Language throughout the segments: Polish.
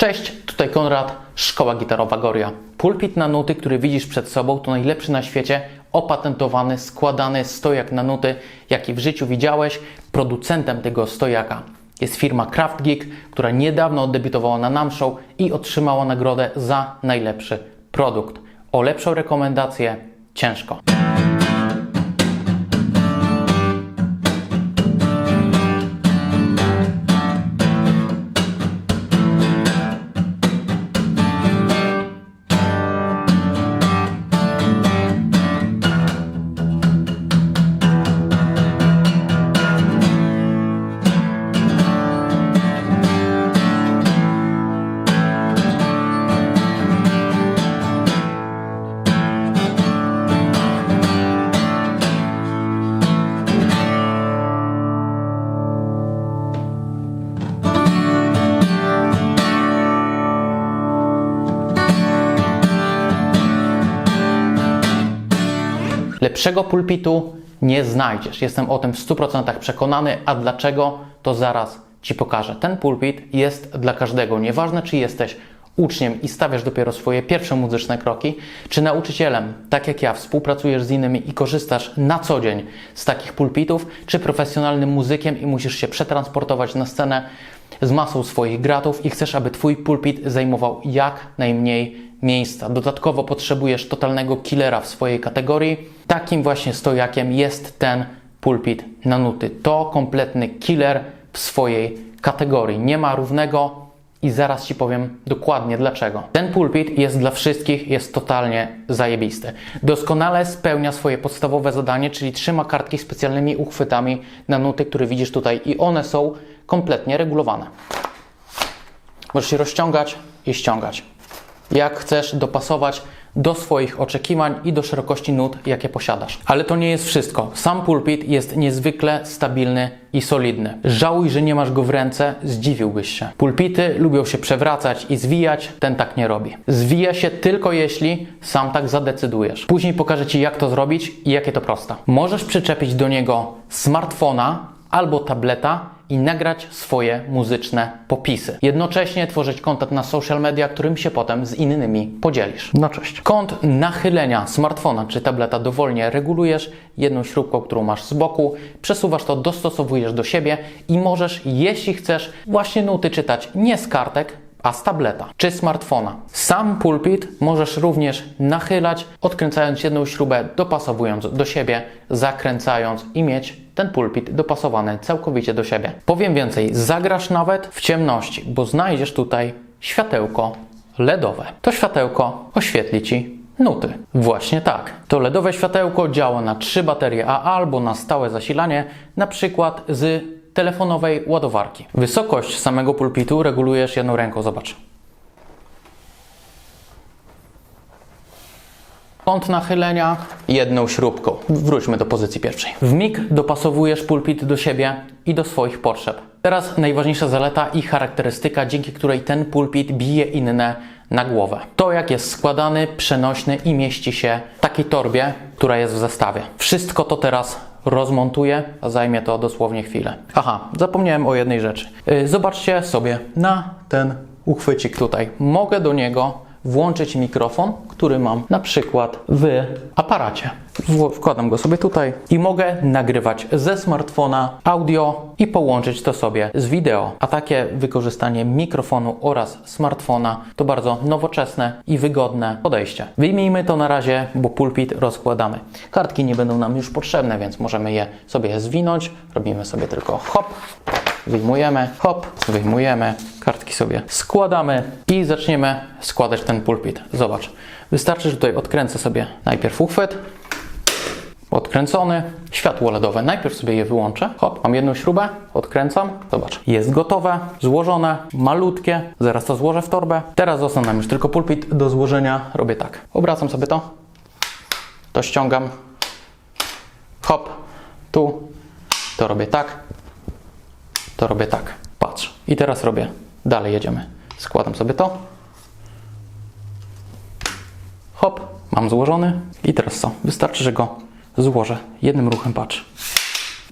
Cześć, tutaj Konrad, Szkoła Gitarowa Goria. Pulpit na nuty, który widzisz przed sobą, to najlepszy na świecie, opatentowany, składany stojak na nuty, jaki w życiu widziałeś. Producentem tego stojaka jest firma Craft Geek, która niedawno debiutowała na Nam Show i otrzymała nagrodę za najlepszy produkt. O lepszą rekomendację ciężko. Lepszego pulpitu nie znajdziesz. Jestem o tym w 100% przekonany. A dlaczego? To zaraz Ci pokażę. Ten pulpit jest dla każdego. Nieważne, czy jesteś uczniem i stawiasz dopiero swoje pierwsze muzyczne kroki, czy nauczycielem, tak jak ja, współpracujesz z innymi i korzystasz na co dzień z takich pulpitów, czy profesjonalnym muzykiem i musisz się przetransportować na scenę z masą swoich gratów i chcesz, aby Twój pulpit zajmował jak najmniej miejsca. Dodatkowo potrzebujesz totalnego killera w swojej kategorii. Takim właśnie stojakiem jest ten pulpit na nuty. To kompletny killer w swojej kategorii. Nie ma równego i zaraz Ci powiem dokładnie dlaczego. Ten pulpit jest dla wszystkich, jest totalnie zajebisty. Doskonale spełnia swoje podstawowe zadanie, czyli trzyma kartki specjalnymi uchwytami na nuty, które widzisz tutaj i one są kompletnie regulowane. Możesz się rozciągać i ściągać jak chcesz dopasować do swoich oczekiwań i do szerokości nut, jakie posiadasz. Ale to nie jest wszystko. Sam pulpit jest niezwykle stabilny i solidny. Żałuj, że nie masz go w ręce, zdziwiłbyś się. Pulpity lubią się przewracać i zwijać, ten tak nie robi. Zwija się tylko jeśli sam tak zadecydujesz. Później pokażę Ci, jak to zrobić i jakie to proste. Możesz przyczepić do niego smartfona albo tableta i nagrać swoje muzyczne popisy. Jednocześnie tworzyć kontent na social media, którym się potem z innymi podzielisz. No cześć. Kąt nachylenia smartfona czy tableta dowolnie regulujesz jedną śrubką, którą masz z boku, przesuwasz to, dostosowujesz do siebie i możesz, jeśli chcesz, właśnie nuty czytać nie z kartek, a z tableta czy smartfona. Sam pulpit możesz również nachylać, odkręcając jedną śrubę, dopasowując do siebie, zakręcając i mieć ten pulpit dopasowany całkowicie do siebie. Powiem więcej, zagrasz nawet w ciemności, bo znajdziesz tutaj światełko LEDowe. To światełko oświetli Ci nuty. Właśnie tak. To LEDowe światełko działa na trzy baterie AA albo na stałe zasilanie, na przykład z telefonowej ładowarki. Wysokość samego pulpitu regulujesz jedną ręką, zobacz. Kąt nachylenia jedną śrubką. Wróćmy do pozycji pierwszej. W mig dopasowujesz pulpit do siebie i do swoich potrzeb. Teraz najważniejsza zaleta i charakterystyka, dzięki której ten pulpit bije inne na głowę. To jak jest składany, przenośny i mieści się w takiej torbie, która jest w zestawie. Wszystko to teraz rozmontuję, a zajmie to dosłownie chwilę. Aha, zapomniałem o jednej rzeczy. Yy, Zobaczcie sobie na ten uchwycik tutaj. Mogę do niego włączyć mikrofon, który mam na przykład w aparacie. Wkładam go sobie tutaj i mogę nagrywać ze smartfona audio i połączyć to sobie z wideo. A takie wykorzystanie mikrofonu oraz smartfona to bardzo nowoczesne i wygodne podejście. Wyjmijmy to na razie, bo pulpit rozkładamy. Kartki nie będą nam już potrzebne, więc możemy je sobie zwinąć. Robimy sobie tylko hop, wyjmujemy, hop, wyjmujemy, kartki sobie składamy i zaczniemy składać ten pulpit. Zobacz, wystarczy, że tutaj odkręcę sobie najpierw uchwyt, odkręcony, światło LEDowe. Najpierw sobie je wyłączę. Hop, mam jedną śrubę, odkręcam. Zobacz, jest gotowe, złożone, malutkie. Zaraz to złożę w torbę. Teraz został nam już tylko pulpit do złożenia. Robię tak. Obracam sobie to, to ściągam. Hop, tu, to robię tak, to robię tak. Patrz. I teraz robię. Dalej jedziemy. Składam sobie to. Hop, mam złożony. I teraz co? Wystarczy, że go złożę. Jednym ruchem patrz.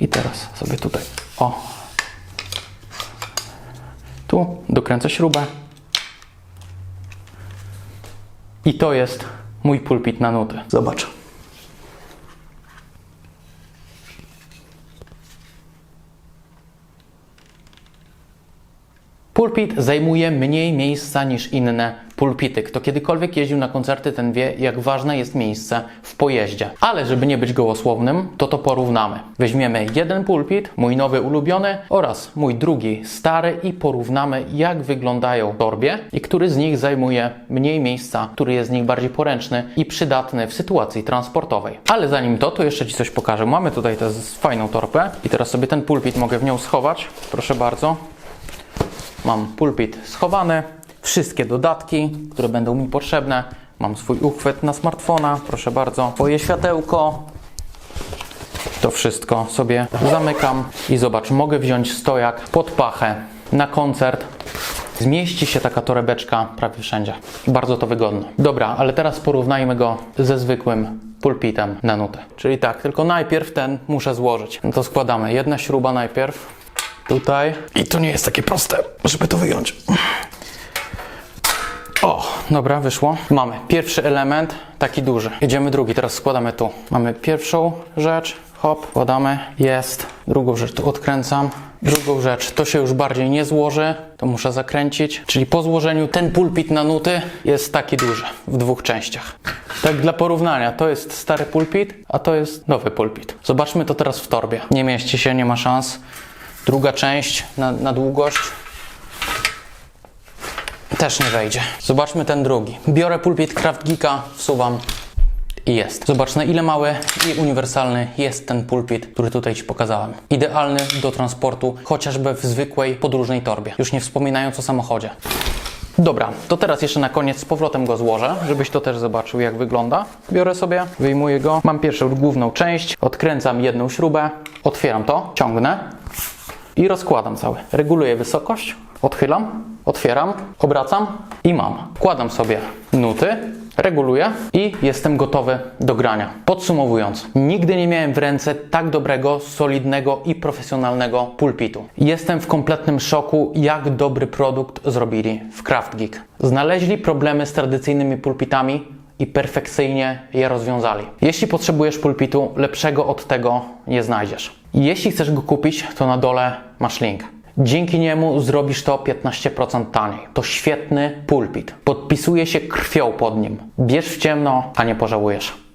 I teraz sobie tutaj. O. Tu dokręcę śrubę. I to jest mój pulpit na nuty. Zobacz. Pulpit zajmuje mniej miejsca niż inne pulpity. Kto kiedykolwiek jeździł na koncerty, ten wie, jak ważne jest miejsce w pojeździe. Ale żeby nie być gołosłownym, to to porównamy. Weźmiemy jeden pulpit, mój nowy ulubiony oraz mój drugi stary i porównamy, jak wyglądają torbie i który z nich zajmuje mniej miejsca, który jest z nich bardziej poręczny i przydatny w sytuacji transportowej. Ale zanim to, to jeszcze Ci coś pokażę. Mamy tutaj tę fajną torbę i teraz sobie ten pulpit mogę w nią schować. Proszę bardzo. Mam pulpit schowany, wszystkie dodatki, które będą mi potrzebne. Mam swój uchwyt na smartfona, proszę bardzo. Moje światełko. To wszystko sobie zamykam i zobacz, mogę wziąć stojak pod pachę na koncert. Zmieści się taka torebeczka prawie wszędzie. Bardzo to wygodne. Dobra, ale teraz porównajmy go ze zwykłym pulpitem na nutę. Czyli tak, tylko najpierw ten muszę złożyć. No to składamy. Jedna śruba najpierw tutaj. I to nie jest takie proste, żeby to wyjąć. O, dobra, wyszło. Mamy pierwszy element, taki duży. Idziemy drugi, teraz składamy tu. Mamy pierwszą rzecz, hop, składamy, jest. Drugą rzecz tu odkręcam. Drugą rzecz, to się już bardziej nie złoży, to muszę zakręcić. Czyli po złożeniu ten pulpit na nuty jest taki duży, w dwóch częściach. Tak dla porównania, to jest stary pulpit, a to jest nowy pulpit. Zobaczmy to teraz w torbie. Nie mieści się, nie ma szans. Druga część na, na długość też nie wejdzie. Zobaczmy ten drugi. Biorę pulpit Craft Geeka, wsuwam i jest. Zobacz na ile mały i uniwersalny jest ten pulpit, który tutaj Ci pokazałem. Idealny do transportu, chociażby w zwykłej podróżnej torbie. Już nie wspominając o samochodzie. Dobra, to teraz jeszcze na koniec z powrotem go złożę, żebyś to też zobaczył jak wygląda. Biorę sobie, wyjmuję go, mam pierwszą główną część, odkręcam jedną śrubę, otwieram to, ciągnę i rozkładam cały. Reguluję wysokość, odchylam, otwieram, obracam i mam. Wkładam sobie nuty, reguluję i jestem gotowy do grania. Podsumowując, nigdy nie miałem w ręce tak dobrego, solidnego i profesjonalnego pulpitu. Jestem w kompletnym szoku, jak dobry produkt zrobili w Craft Geek. Znaleźli problemy z tradycyjnymi pulpitami, i perfekcyjnie je rozwiązali. Jeśli potrzebujesz pulpitu, lepszego od tego nie znajdziesz. Jeśli chcesz go kupić, to na dole masz link. Dzięki niemu zrobisz to 15% taniej. To świetny pulpit. Podpisuje się krwią pod nim. Bierz w ciemno, a nie pożałujesz.